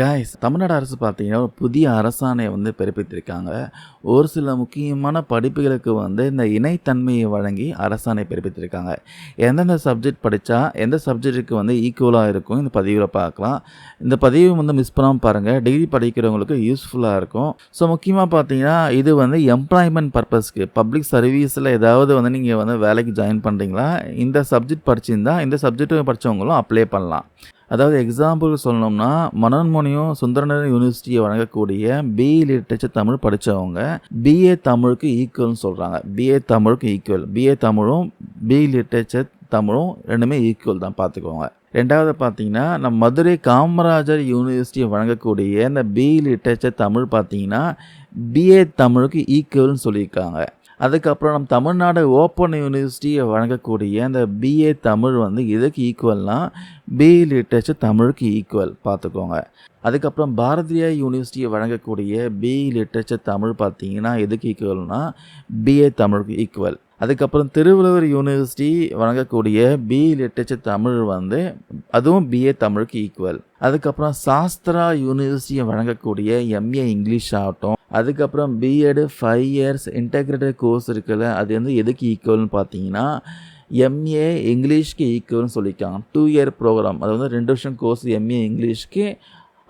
Guys Tamil Nadu அரசு பார்த்தீங்கன்னா ஒரு புதிய அரசாணையை வந்து பிறப்பித்திருக்காங்க. ஒரு சில முக்கியமான படிப்புகளுக்கு வந்து இந்த இணைத்தன்மையை வழங்கி அரசாணை பிறப்பித்திருக்காங்க. எந்தெந்த சப்ஜெக்ட் படித்தா எந்த சப்ஜெக்ட்டுக்கு வந்து ஈக்குவலாக இருக்கும்? இந்த பதிவில் பார்க்கலாம் இந்த பதிவு வந்து மிஸ் பண்ணாமல் பாருங்கள் டிகிரி படிக்கிறவங்களுக்கு யூஸ்ஃபுல்லாக இருக்கும். ஸோ முக்கியமாக பார்த்தீங்கன்னா இது வந்து எம்ப்ளாய்மெண்ட் பர்பஸ்க்கு பப்ளிக் சர்வீஸில் ஏதாவது வந்து நீங்கள் வந்து வேலைக்கு ஜாயின் பண்ணுறீங்களா இந்த சப்ஜெக்ட் படிச்சிருந்தா இந்த சப்ஜெக்ட் படித்தவங்களும் அப்ளை பண்ணலாம். அதாவது எக்ஸாம்பிள் சொல்லணும்னா மனன்மோனியும் சுந்தரனர் யூனிவர்சிட்டியை வழங்கக்கூடிய பிஇ லிட்ரேச்சர் தமிழ் படித்தவங்க பிஏ தமிழுக்கு ஈக்குவல்னு சொல்கிறாங்க பிஏ தமிழுக்கு ஈக்குவல் பிஏ தமிழும் பிஇ லிட்ரேச்சர் தமிழும் ரெண்டுமே ஈக்குவல் தான் பார்த்துக்கோங்க. ரெண்டாவது பார்த்தீங்கன்னா நம்ம மதுரை காமராஜர் யூனிவர்சிட்டியை வழங்கக்கூடிய இந்த பிஇ லிட்ரேச்சர் தமிழ் பார்த்தீங்கன்னா பிஏ தமிழுக்கு ஈக்குவல்னு சொல்லியிருக்காங்க. அதுக்கப்புறம் நம்ம தமிழ்நாடு ஓப்பன் யூனிவர்சிட்டியை வழங்கக்கூடிய அந்த பிஏ தமிழ் வந்து எதுக்கு ஈக்குவல்னால் பிஇ லிட்ரேச்சர் தமிழுக்கு ஈக்குவல் பார்த்துக்கோங்க. அதுக்கப்புறம் பாரதியார் யூனிவர்சிட்டியை வழங்கக்கூடிய பிஇ லிட்ரேச்சர் தமிழ் பார்த்தீங்கன்னா எதுக்கு ஈக்குவல்னா பிஏ தமிழுக்கு ஈக்குவல் அதுக்கப்புறம் திருவள்ளுவர் யூனிவர்சிட்டி வழங்கக்கூடிய பிஇ லிட்ரேச்சர் தமிழ் வந்து அதுவும் பிஏ தமிழுக்கு ஈக்குவல் அதுக்கப்புறம் சாஸ்திரா யூனிவர்சிட்டியை வழங்கக்கூடிய எம்ஏ இங்கிலீஷ் ஆகட்டும். அதுக்கப்புறம் BEd five years integrated course இருக்குல்ல அது வந்து எதுக்கு ஈக்குவல்னு பார்த்தீங்கன்னா எம்ஏ இங்கிலீஷ்க்கு ஈக்குவல்னு சொல்லியிருக்காங்க. டூ இயர் ப்ரோக்ராம் அது வந்து ரெண்டு வருஷம் கோர்ஸ் எம்ஏ இங்கிலீஷ்க்கு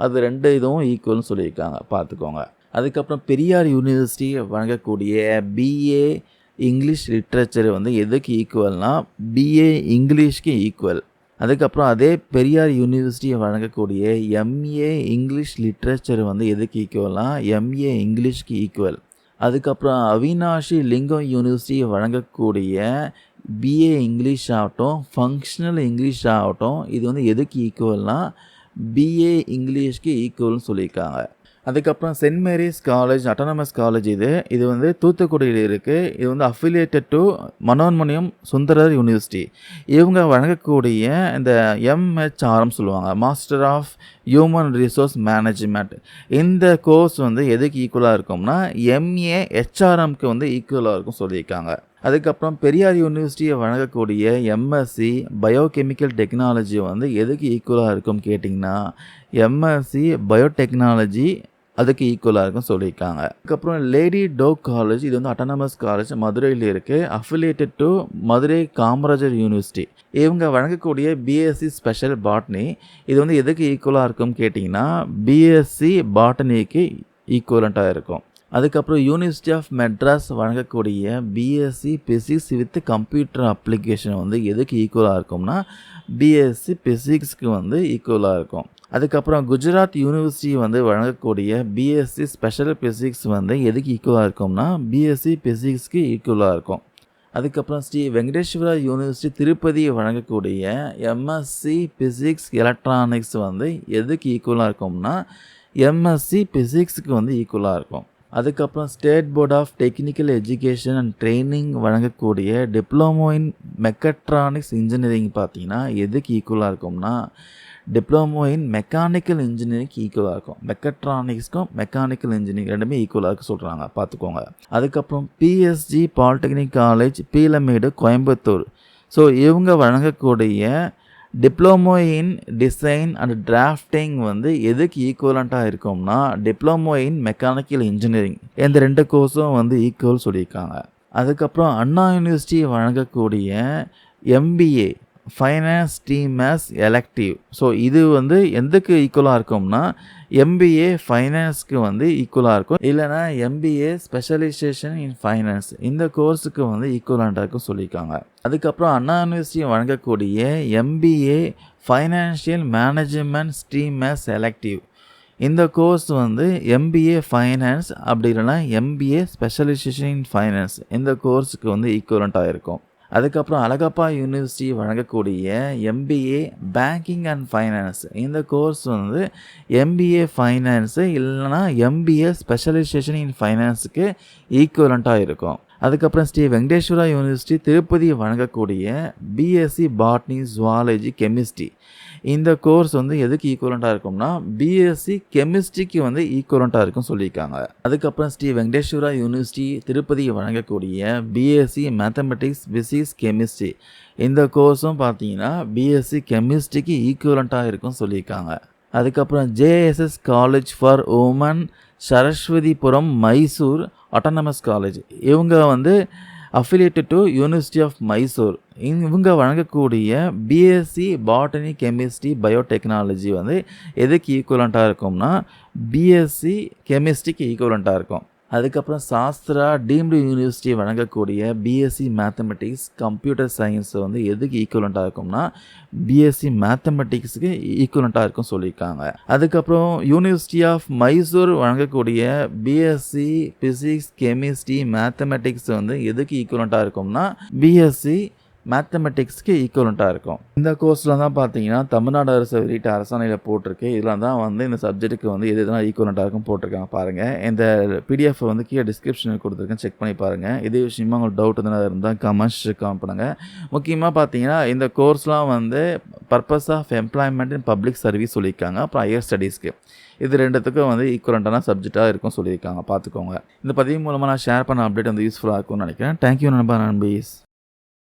அது ரெண்டு இதுவும் ஈக்குவல்னு சொல்லியிருக்காங்க. பார்த்துக்கோங்க. அதுக்கப்புறம் பெரியார் யூனிவர்சிட்டி வழங்கக்கூடிய பிஏ இங்கிலீஷ் லிட்ரேச்சர் வந்து எதுக்கு ஈக்குவல்னால் பிஏ இங்கிலீஷ்க்கு ஈக்குவல் அதுக்கப்புறம் அதே பெரியார் யூனிவர்சிட்டியை வழங்கக்கூடிய எம்ஏ இங்கிலீஷ் லிட்ரேச்சர் வந்து எதுக்கு ஈக்குவல்னால் எம்ஏ இங்கிலீஷ்க்கு ஈக்குவல் அதுக்கப்புறம் அவினாஷி லிங்கம் யூனிவர்சிட்டியை வழங்கக்கூடிய பிஏ இங்கிலீஷ் ஆகட்டும் ஃபங்க்ஷனல் இங்கிலீஷ் ஆகட்டும் இது வந்து எதுக்கு ஈக்குவல்னால் பிஏ இங்கிலீஷ்க்கு ஈக்குவல்னு சொல்லியிருக்காங்க. அதுக்கப்புறம் saint Mary's college autonomous college இது. இது வந்து தூத்துக்குடியில் இருக்குது இது வந்து affiliated to Manonmaniam Sundarar university இவங்க வழங்கக்கூடிய இந்த எம்ஹெச்ஆர்எம் சொல்லுவாங்க. Master of human resource management இந்த கோர்ஸ் வந்து எதுக்கு ஈக்குவலாக இருக்கும்னா எம்ஏ ஹெச்ஆர்எம்க்கு வந்து ஈக்குவலாக இருக்கும் சொல்லியிருக்காங்க. அதுக்கப்புறம் பெரியார் யூனிவர்சிட்டியை வழங்கக்கூடிய எம்எஸ்சி பயோகெமிக்கல் டெக்னாலஜி வந்து எதுக்கு ஈக்குவலாக இருக்கும் கேட்டிங்கன்னா எம்எஸ்சி பயோடெக்னாலஜி அதுக்கு ஈக்குவலாக இருக்கும் சொல்லியிருக்காங்க. அதுக்கப்புறம் லேடி டோக் காலேஜ் இது வந்து அட்டானமஸ் காலேஜ் மதுரையில் இருக்குது affiliated to Madurai Kamarajar university இவங்க வழங்கக்கூடிய பிஎஸ்சி ஸ்பெஷல் பாட்னி இது வந்து எதுக்கு ஈக்குவலாக இருக்கும் கேட்டிங்கன்னா பிஎஸ்சி பாட்டனிக்கு ஈக்குவலண்ட்டாக இருக்கும். அதுக்கப்புறம் யூனிவர்சிட்டி ஆஃப் மெட்ராஸ் வழங்கக்கூடிய BSc physics with computer application வந்து எதுக்கு ஈக்குவலாக இருக்கும்னா பிஎஸ்சி பிசிக்ஸ்க்கு வந்து ஈக்குவலாக இருக்கும். அதுக்கப்புறம் குஜராத் யூனிவர்சிட்டி வந்து வழங்கக்கூடிய பிஎஸ்சி ஸ்பெஷல் பிசிக்ஸ் வந்து எதுக்கு ஈக்குவலாக இருக்கும்னா பிஎஸ்சி பிசிக்ஸ்க்கு ஈக்குவலாக இருக்கும். அதுக்கப்புறம் ஸ்ரீ வெங்கடேஸ்வரா யூனிவர்சிட்டி திருப்பதி வழங்கக்கூடிய எம்எஸ்சி பிசிக்ஸ் எலக்ட்ரானிக்ஸ் வந்து எதுக்கு ஈக்குவலாக இருக்கும்னா எம்எஸ்சி பிசிக்ஸுக்கு வந்து ஈக்குவலாக இருக்கும். அதுக்கப்புறம் state board of technical education and training வழங்கக்கூடிய டிப்ளமோ இன் மெக்கட்ரானிக்ஸ் இன்ஜினியரிங் பார்த்தீங்கன்னா எதுக்கு ஈக்குவலாக இருக்கும்னா டிப்ளமோ இன் மெக்கானிக்கல் இன்ஜினியரிங் ஈக்குவலாக இருக்கும். மெக்கட்ரானிக்ஸ்க்கும் மெக்கானிக்கல் இன்ஜினியரிங் ரெண்டுமே ஈக்குவலாக இருக்க சொல்கிறாங்க பார்த்துக்கோங்க. அதுக்கப்புறம் PSG polytechnic college Peelamedu Coimbatore so இவங்க வழங்கக்கூடிய diploma in design and drafting வந்து எதுக்கு ஈக்குவலண்ட்டாக இருக்கும்னா டிப்ளமோ இன் மெக்கானிக்கல் இன்ஜினியரிங் இந்த ரெண்டு கோர்ஸும் வந்து ஈக்குவல் சொல்லியிருக்காங்க. அதுக்கப்புறம் அண்ணா யூனிவர்சிட்டி வழங்கக்கூடிய எம்பிஏ ஃபைனான்ஸ் டிமேஸ் எலக்டிவ் ஸோ இது வந்து எதுக்கு ஈக்குவலாக இருக்கும்னா எம்பிஏ ஃபைனான்ஸ்க்கு வந்து ஈக்குவலாக இருக்கும். இல்லைனா எம்பிஏ ஸ்பெஷலைசேஷன் இன் ஃபைனான்ஸ் இந்த கோர்ஸுக்கு வந்து ஈக்குவலாக இருக்கும் சொல்லியிருக்காங்க. அதுக்கப்புறம் அண்ணா யூனிவர்சிட்டி வழங்கக்கூடிய எம்பிஏ ஃபைனான்ஷியல் மேனேஜ்மெண்ட் ஸ்ட்ரீமேஸ் எலக்டிவ் இந்த கோர்ஸ் வந்து எம்பிஏ ஃபைனான்ஸ் அப்படி இல்லைனா எம்பிஏ ஸ்பெஷலைசேஷன் இன் ஃபைனான்ஸ் இந்த கோர்ஸுக்கு வந்து ஈக்குவலண்ட்டாக இருக்கும். அதுக்கப்புறம் அழகப்பா யூனிவர்சிட்டி வழங்கக்கூடிய எம்பிஏ பேங்கிங் அண்ட் ஃபைனான்ஸ் இந்த கோர்ஸ் வந்து எம்பிஏ ஃபைனான்ஸு இல்லைனா எம்பிஏ ஸ்பெஷலைசேஷன் இன் ஃபைனான்ஸுக்கு ஈக்குவலண்ட்டாக இருக்கும். அதுக்கப்புறம் ஸ்ரீ வெங்கடேஸ்வரா யூனிவர்சிட்டி திருப்பதி வழங்கக்கூடிய பிஎஸ்சி பாட்னி ஜுவாலஜி கெமிஸ்ட்ரி இந்த கோர்ஸ் வந்து எதுக்கு ஈக்குவலண்ட்டாக இருக்கும்னா பிஎஸ்சி கெமிஸ்ட்ரிக்கு வந்து ஈக்குவலண்ட்டாக இருக்கும் சொல்லியிருக்காங்க. அதுக்கப்புறம் ஸ்ரீ வெங்கடேஸ்வரா யூனிவர்சிட்டி திருப்பதி வழங்கக்கூடிய பிஎஸ்சி மேத்தமெட்டிக்ஸ் பிசிக்ஸ் கெமிஸ்ட்ரி இந்த கோர்ஸும் பார்த்தீங்கன்னா பிஎஸ்சி கெமிஸ்ட்ரிக்கு ஈக்குவலண்ட்டாக இருக்கும் சொல்லியிருக்காங்க. அதுக்கப்புறம் JSS college for women Saraswathipuram Mysore autonomous college இவங்க வந்து affiliated to university of Mysore இவங்க வழங்கக்கூடிய பிஎஸ்சி பாட்டனி கெமிஸ்ட்ரி பயோடெக்னாலஜி வந்து எதுக்கு ஈக்குவலண்ட்டாக இருக்கும்னா பிஎஸ்சி கெமிஸ்ட்ரிக்கு ஈக்குவலண்ட்டாக இருக்கும். அதுக்கப்புறம் சாஸ்திரா டீம்டு யூனிவர்சிட்டி வழங்கக்கூடிய பிஎஸ்சி மேத்தமெட்டிக்ஸ் கம்ப்யூட்டர் சயின்ஸ் வந்து எதுக்கு ஈக்குவலண்ட்டாக இருக்கும்னா பிஎஸ்சி மேத்தமெட்டிக்ஸுக்கு ஈக்குவலண்ட்டாக இருக்கும் சொல்லியிருக்காங்க. அதுக்கப்புறம் யூனிவர்சிட்டி ஆஃப் மைசூர் வழங்கக்கூடிய பிஎஸ்சி ஃபிசிக்ஸ் கெமிஸ்ட்ரி மேத்தமெட்டிக்ஸ் வந்து எதுக்கு ஈக்குவலண்ட்டாக இருக்கும்னா பிஎஸ்சி மேத்தமெட்டிக்ஸ்க்கு ஈக்குவலண்ட்டாக இருக்கும். இந்த கோர்ஸில் தான் பார்த்தீங்கன்னா தமிழ்நாடு அரசு வெளியிட்ட அரசாணையில் போட்டிருக்கு. இதில் தான் வந்து இந்த சப்ஜெக்ட்டுக்கு வந்து எது எதுனா ஈக்குவலண்ட்டாக இருக்கும் போட்டிருக்காங்க பாருங்கள் இந்த பிடிஎஃப் வந்து கீழே டிஸ்கிரிப்ஷனில் கொடுத்துருக்கேன். செக் பண்ணி பாருங்கள் இதே விஷயமா உங்களுக்கு டவுட் எதுனா இருந்தால் கமெண்ட்ஸ் கமெண்ட் பண்ணுங்கள் முக்கியமாக பார்த்தீங்கன்னா இந்த கோர்ஸ்லாம் வந்து purpose of employment in public service சொல்லியிருக்காங்க. அப்புறம் ஹையர் ஸ்டடீஸ்க்கு இது ரெண்டுத்துக்கும் வந்து ஈக்குவலண்ட்டான சப்ஜெக்டாக இருக்கும் சொல்லியிருக்காங்க. பார்த்துக்கோங்க. இந்த பதிவு மூலமாக நான் ஷேர் பண்ண அப்டேட் வந்து யூஸ்ஃபுல்லாக இருக்கும்னு நினைக்கிறேன். தேங்க்யூ நண்பா நண்பீஸ்.